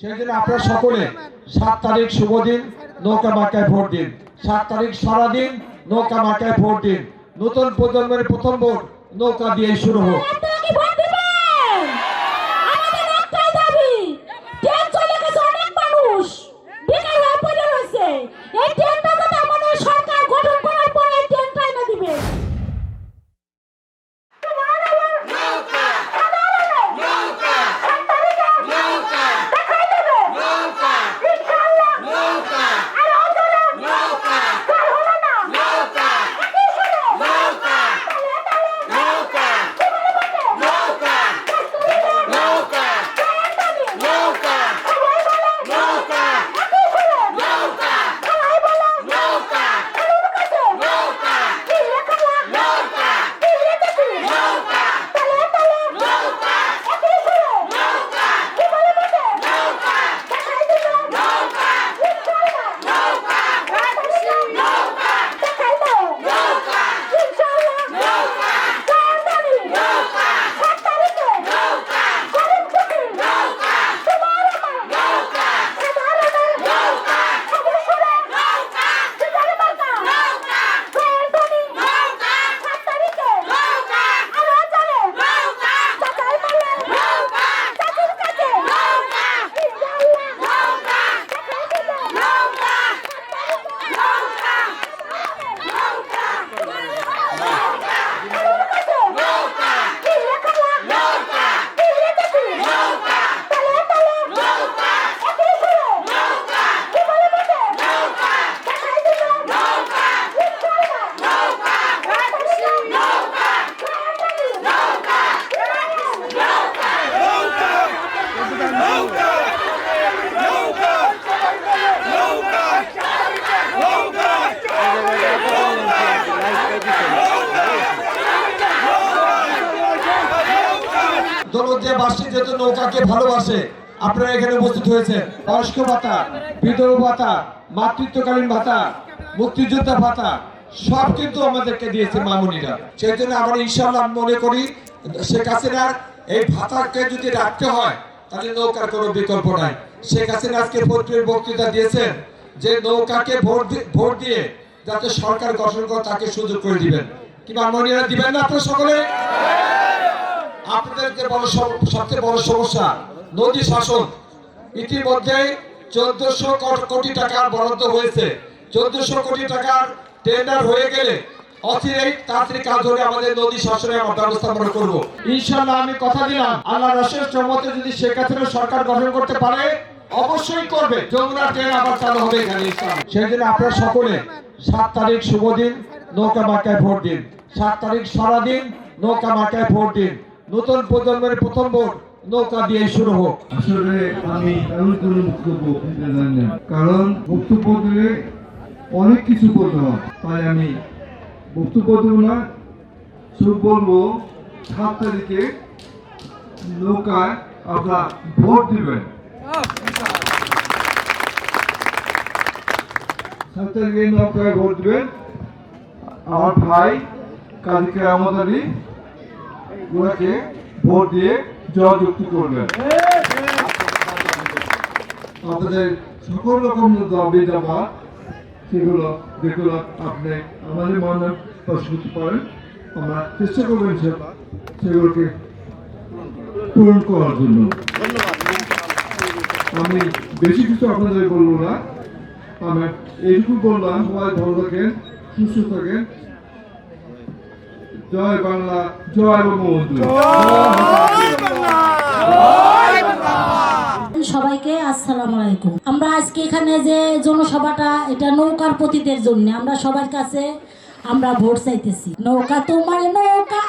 সেই জন্য আপনারা সকলে সাত তারিখ শুভ দিন, নৌকা মাকায় ভোট দিন। সাত তারিখ সারা দিন, নৌকা মাকায় ভোট দিন। নতুন প্রজন্মের প্রথম ভোট নৌকা দিয়ে শুরু হোক। যে বাসী যেহেতু নৌকাকে ভালোবাসে, আপনারা এখানে উপস্থিত হয়েছেন। বয়স্ক ভাতা, বিধবা ভাতা, মাতৃত্বকালীন ভাতা, মুক্তিযোদ্ধা ভাতা, সব কিন্তু আমাদেরকে দিয়েছে মামুনিরা। সেই জন্য আমরা ইনশাআল্লাহ মনে করি, শেখ হাসিনার এই ভাতাকে যদি রাখতে হয়, তাহলে নৌকার কোনো বিকল্প নাই। শেখ হাসিনা আজকে পত্রের বক্তৃতা দিয়েছেন যে নৌকাকে ভোট ভোট দিয়ে যাতে সরকার গঠন করে তাকে সুযোগ করে দিবেন। কি মামুনিরা দিবেন না আপনারা সকলে? আপনাদের যে বড় সবচেয়ে বড় সমস্যা, নদী শাসন। ইতিমধ্যে চোদ্দশো কোটি টাকার বরাদ্দ হয়েছে। চোদ্দশো কোটি টাকার টেন্ডার হয়ে গেলে অচিরেই তাড়াতাড়ি কাজ আমাদের নদী শাসনে আমরা করব। ইনশাল্লাহ আমি কথা দিলাম, আল্লাহ যদি সরকার গঠন করতে পারে, অবশ্যই করবে। যমুনা ট্রেন আবার চালু হবে এখানে, ইনশাআল্লাহ। সেই জন্য আপনারা সকলে সাত তারিখ শুভ দিন, নৌকা মার্কায় ভোট দিন। সাত তারিখ সারাদিন নৌকা মার্কায় ভোট দিন। নতুন প্রজন্মের প্রথম ভোট, নৌকা দিয়ে শুরু হোক। আসলে আমি বক্তব্য কারণ বক্তব্য দিলে অনেক কিছু বলতে হয়। তাই আমি বক্তব্য দেবো না। শুধু বলব, সাত তারিখে নৌকায় আপনারা ভোট দিবেন। তারিখে নৌকায় ভোট আমার ভাই আমাদের আলী ওনাকে ভোট দিয়ে জয়যুক্তি করবেন। আপনাদের সকল রকম দাবি দাবা, সেগুলো যেগুলো আপনি আমাদের মনে প্রশ্ন করতে পারেন, আমরা চেষ্টা করবেন সেগুলোকে পূরণ করার জন্য। আমি বেশি কিছু আপনাদের বলব না। এইটুকু বললাম সবাই ভালো থাকেন সুস্থ থাকেন জয় বাংলা, জয় বঙ্গবন্ধু। সবাইকে আসসালামু আলাইকুম। আমরা আজকে এখানে যে জনসভাটা, এটা নৌকার পতিদের জন্য। আমরা সবার কাছে আমরা ভোট চাইতেছি। নৌকা তোমার নৌকা